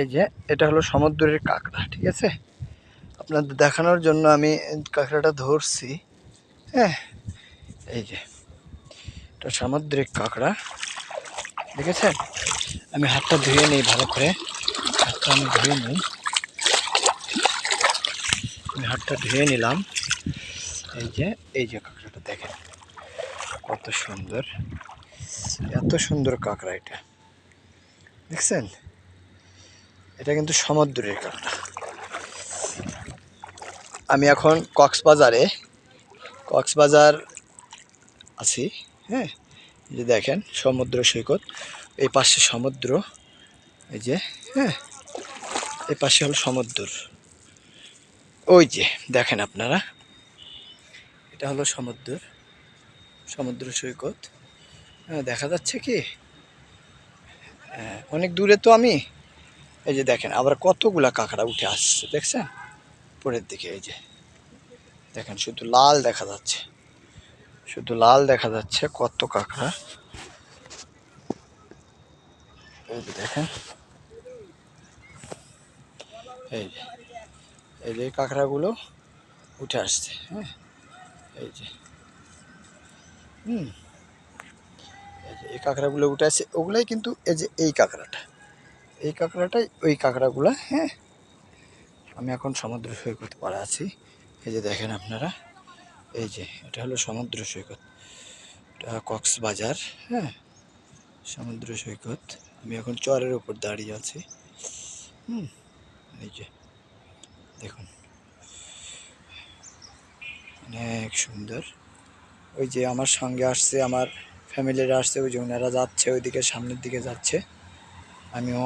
এই যে, এটা হলো সমুদ্রের কাঁকড়া, ঠিক আছে? আপনাদের দেখানোর জন্য আমি কাঁকড়াটা ধরছি হ্যাঁ? এই যে, এটা সামুদ্রিক কাঁকড়া, দেখেছেন? আমি হাতটা ধুয়ে নিই ভালো করে, হাতটা আমি ধুয়ে নিই। আমি হাতটা ধুয়ে নিলাম। এই যে এই যে কাঁকড়াটা দেখেন, কত সুন্দর, এত সুন্দর কাঁকড়া এটা, দেখছেন? এটা কিন্তু সমুদ্রের কাঁকড়া আমি এখন কক্সবাজারে কক্সবাজার আছি হ্যাঁ? যে দেখেন সমুদ্র সৈকত। এই পাশে সমুদ্র এই যে হ্যাঁ? এই পাশে হলো সমুদ্র। ওই যে দেখেন আপনারা। এটা হলো সমুদ্র সমুদ্র সৈকত। হ্যাঁ দেখা যাচ্ছে কি? হ্যাঁ, অনেক দূরে তো আমি। এই যে দেখেন, আবার কতগুলা কাঁকড়া উঠে আসছে, দেখছেন? উপরের দিকে এই যে। দেখেন, শুধু লাল দেখা যাচ্ছে। শুধু লাল দেখা যাচ্ছে কত কাঁকড়া। এই যে দেখেন। এই যে এই যে কাঁকড়াগুলো উঠে আসছে হ্যাঁ? এই যে। হুম। এই যে, এই কাঁকড়াগুলো উঠে আসছে, ওগুলাই কিন্তু এই যে এই কাঁকড়াটা। এই কাঁকড়াটাই, ওই কাঁকড়াগুলা হ্যাঁ? আমি এখন সমুদ্র সৈকত পাড়া আছি। এই যে দেখেন আপনারা, এই যে, এটা হলো সমুদ্র সৈকত। এটা কক্সবাজার হ্যাঁ? সমুদ্র সৈকত। আমি এখন চরের উপর দাঁড়িয়ে আছি। হুম, এই যে, দেখুন। অনেক সুন্দর। ওই যে আমার সঙ্গে আসছে, আমার ফ্যামিলিরা আসছে, ওই যে ওনারা যাচ্ছে, ওইদিকে সামনের দিকে যাচ্ছে। আমিও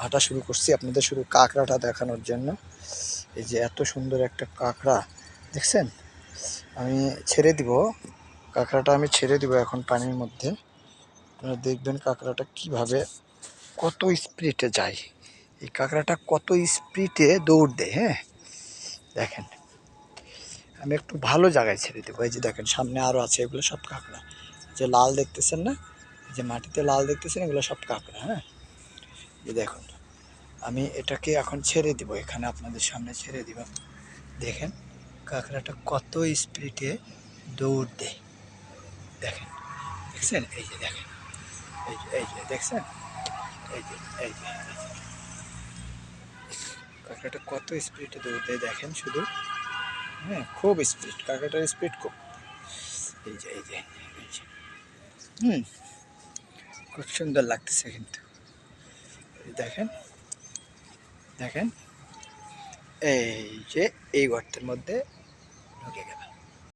হাঁটা শুরু করছি আপনাদের শুধু কাঁকড়াটা দেখানোর জন্য। এই যে এত সুন্দর একটা কাঁকড়া, দেখছেন? আমি ছেড়ে দিব, কাঁকড়াটা আমি ছেড়ে দিব এখন পানির মধ্যে। আপনারা দেখবেন কাঁকড়াটা কীভাবে কত স্পিডে যায়। এই কাঁকড়াটা কত স্পিডে দৌড় দেয় হ্যাঁ? দেখেন, আমি একটু ভালো জায়গায় ছেড়ে দেবো। এই যে দেখেন, সামনে আরও আছে, এগুলো সব কাঁকড়া। যে লাল দেখতেছেন না? যে মাটিতে লাল দেখতেছেন, এগুলো সব কাঁকড়া হ্যাঁ? এই দেখুন, আমি এটাকে এখন ছেড়ে দিব, এখানে আপনাদের সামনে ছেড়ে দিব। দেখেন কাঁকড়াটা কত স্পিডে দৌড় দেয়। দেখেন, দেখছেন? এই যে দেখেন, এই যে এই যে, দেখছেন? এই যে এই যে যে। কাঁকড়াটা কত স্পিডে দৌড় দেয় দেখেন শুধু। হ্যাঁ খুব স্পিড, কাঁকড়াটার স্পিড খুব। এই যে এই যে এই যে। হুম, খুব সুন্দর লাগতেছে কিন্তু। দেখেন দেখেন এই যে এই গর্তের মধ্যে ঢুকে গেল